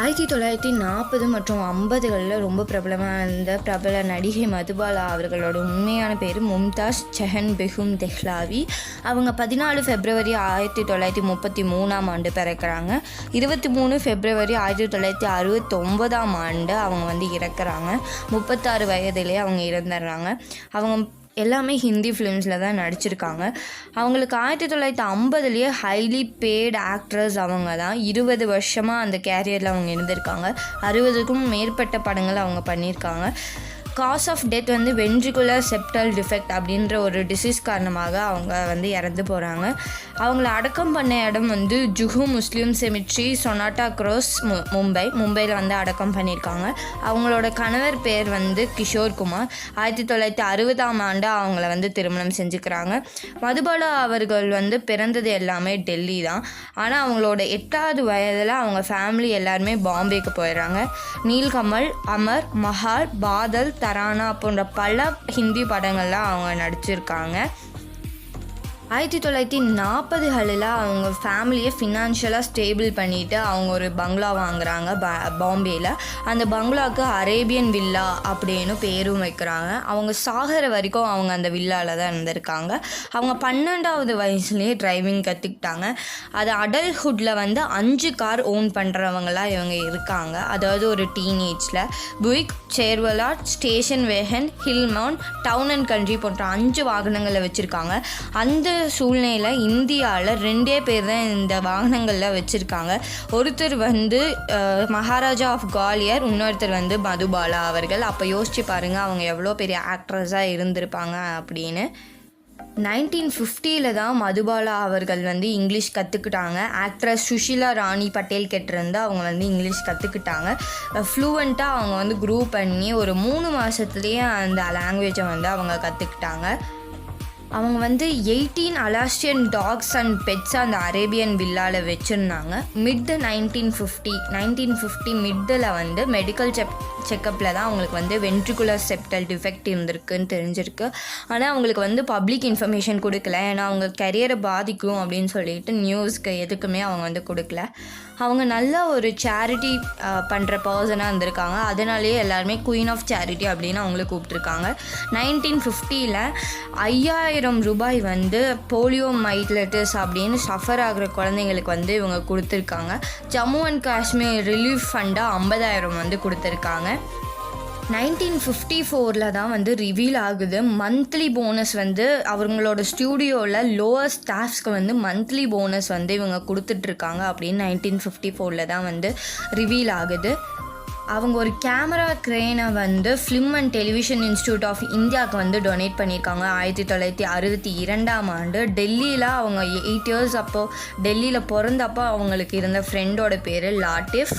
ஆயிரத்தி தொள்ளாயிரத்தி நாற்பது மற்றும் ஐம்பதுகளில் ரொம்ப பிரபலமாக இருந்த பிரபல நடிகை மதுபாலா அவர்களோட உண்மையான பேர் மும்தாஸ் செஹன் பெஹும் தெஹ்லாவி. அவங்க பதினாலு ஃபெப்ரவரி ஆயிரத்தி தொள்ளாயிரத்தி முப்பத்தி மூணாம் ஆண்டு பிறக்கிறாங்க. இருபத்தி மூணு ஃபெப்ரவரி ஆயிரத்தி தொள்ளாயிரத்தி அறுபத்தொம்பதாம் ஆண்டு அவங்க வந்து இறக்குறாங்க. முப்பத்தாறு வயதிலே அவங்க இறந்துடுறாங்க. அவங்க எல்லாமே ஹிந்தி ஃபிலிம்ஸில் தான் நடிச்சிருக்காங்க. அவங்களுக்கு ஆயிரத்தி தொள்ளாயிரத்தி ஐம்பதுலேயே ஹைலி பேட் ஆக்ட்ரஸ் அவங்க தான். இருபது வருஷமாக அந்த கேரியரில் அவங்க இருந்திருக்காங்க. அறுபதுக்கும் மேற்பட்ட படங்கள் அவங்க பண்ணியிருக்காங்க. காஸ் ஆஃப் டெத் வந்து வென்ட்ரிகுலர் செப்டல் டிஃபெக்ட் அப்படின்ற ஒரு டிசீஸ் காரணமாக அவங்க வந்து இறந்து போகிறாங்க அவங்கள அடக்கம் பண்ண இடம் வந்து Juhu Muslim cemetery sonata cross மு மும்பை. மும்பையில் வந்து அடக்கம் பண்ணியிருக்காங்க. அவங்களோட கணவர் பேர் வந்து கிஷோர் குமார். ஆயிரத்தி தொள்ளாயிரத்தி அறுபதாம் ஆண்டு அவங்கள வந்து திருமணம் செஞ்சுக்கிறாங்க. மதுபாலா அவர்கள் வந்து பிறந்தது எல்லாமே டெல்லி தான். ஆனால் அவங்களோட எட்டாவது வயதில் அவங்க ஃபேமிலி எல்லாருமே பாம்பேக்கு போயிடுறாங்க. நீல்கமல் அமர் மஹால் பாதல் தரானா போன்ற பல ஹிந்தி படங்கள்லாம் அவங்க நடிச்சிருக்காங்க. ஆயிரத்தி தொள்ளாயிரத்தி நாற்பதுகளில் அவங்க ஃபேமிலியை ஃபினான்ஷியலாக ஸ்டேபிள் பண்ணிவிட்டு அவங்க ஒரு பங்களா வாங்குகிறாங்க பா பாம்பேயில் அந்த பங்களாவுக்கு அரேபியன் வில்லா அப்படின்னு பேரும் வைக்கிறாங்க. அவங்க சாகிற வரைக்கும் அவங்க அந்த வில்லாவில் தான் இருந்திருக்காங்க. அவங்க பன்னெண்டாவது வயசுலேயே டிரைவிங் கற்றுக்கிட்டாங்க அது அடல்ட்ஹுட்டில் வந்து அஞ்சு கார் ஓன் பண்ணுறவங்களாம் இவங்க இருக்காங்க. அதாவது ஒரு டீனேஜில் Buick Chevrolet station wagon Hillman town and country போன்ற அஞ்சு வாகனங்களை வச்சுருக்காங்க. அந்த சூழ்நிலையில் இந்தியாவில் ரெண்டே பேர் தான் இந்த வாகனங்களில் வச்சுருக்காங்க. ஒருத்தர் வந்து மகாராஜா ஆஃப் காலியர் இன்னொருத்தர் வந்து மதுபாலா அவர்கள். அப்போ யோசிச்சு பாருங்கள் அவங்க எவ்வளோ பெரிய ஆக்ட்ரஸாக இருந்திருப்பாங்க அப்படின்னு. நைன்டீன் ஃபிஃப்டியில் தான் மதுபாலா அவர்கள் வந்து இங்கிலீஷ் கற்றுக்கிட்டாங்க ஆக்ட்ரஸ் சுஷிலா ராணி பட்டேல் கிட்டேருந்து அவங்க வந்து இங்கிலீஷ் கற்றுக்கிட்டாங்க ஃப்ளூவெண்ட்டாக அவங்க வந்து குரூப் பண்ணி ஒரு மூணு மாதத்துலேயே அந்த லாங்குவேஜை வந்து அவங்க கற்றுக்கிட்டாங்க அவங்க வந்து eighteen Alsatian dogs and pets அந்த அரேபியன் வில்லாவில் வச்சுருந்தாங்க. Mid nineteen fifty nineteen fifty middle வந்து மெடிக்கல் செக் செக்கப்பில் தான் அவங்களுக்கு வந்து வென்ட்ரிகுலர் செப்டல் டிஃபெக்ட் இருந்திருக்குன்னு தெரிஞ்சிருக்கு. ஆனால் அவங்களுக்கு வந்து பப்ளிக் இன்ஃபர்மேஷன் கொடுக்கல. ஏன்னா அவங்க கரியரை பாதிக்கும் அப்படின்னு சொல்லிட்டு நியூஸ்க்கு எதுக்குமே அவங்க வந்து கொடுக்கல. அவங்க நல்ல ஒரு சேரிட்டி பண்ணுற பர்சனாக இருந்திருக்காங்க. அதனாலேயே எல்லாருமே குயின் ஆஃப் சேரிட்டி அப்படின்னு அவங்கள கூப்பிட்ருக்காங்க நைன்டீன் ஃபிஃப்டியில் ஐயாயிரம் ரூபாய் வந்து போலியோ மைட்லெட்டிஸ் அப்படின்னு சஃபர் ஆகிற குழந்தைங்களுக்கு வந்து இவங்க கொடுத்துருக்காங்க. ஜம்மு அண்ட் காஷ்மீர் ரிலீஃப் ஃபண்டாக ஐம்பதாயிரம் வந்து கொடுத்துருக்காங்க. நைன்டீன் ஃபிஃப்டி ஃபோரில் தான் வந்து ரிவீல் ஆகுது. மந்த்லி போனஸ் வந்து அவங்களோட ஸ்டூடியோவில் லோவர் ஸ்டாஃப்ஸ்க்கு வந்து மந்த்லி போனஸ் வந்து இவங்க கொடுத்துட்ருக்காங்க அப்படின்னு நைன்டீன் ஃபிஃப்டி ஃபோரில் தான் வந்து ரிவீல் ஆகுது. அவங்க ஒரு கேமரா க்ரேனை வந்து film and television institute of இந்தியாவுக்கு வந்து டொனேட் பண்ணியிருக்காங்க. ஆயிரத்தி தொள்ளாயிரத்தி அறுபத்தி இரண்டாம் ஆண்டு டெல்லியில் அவங்க எயிட் இயர்ஸ் அப்போது டெல்லியில் பிறந்தப்போ அவங்களுக்கு இருந்த ஃப்ரெண்டோட பேர் லாட்டிஃப்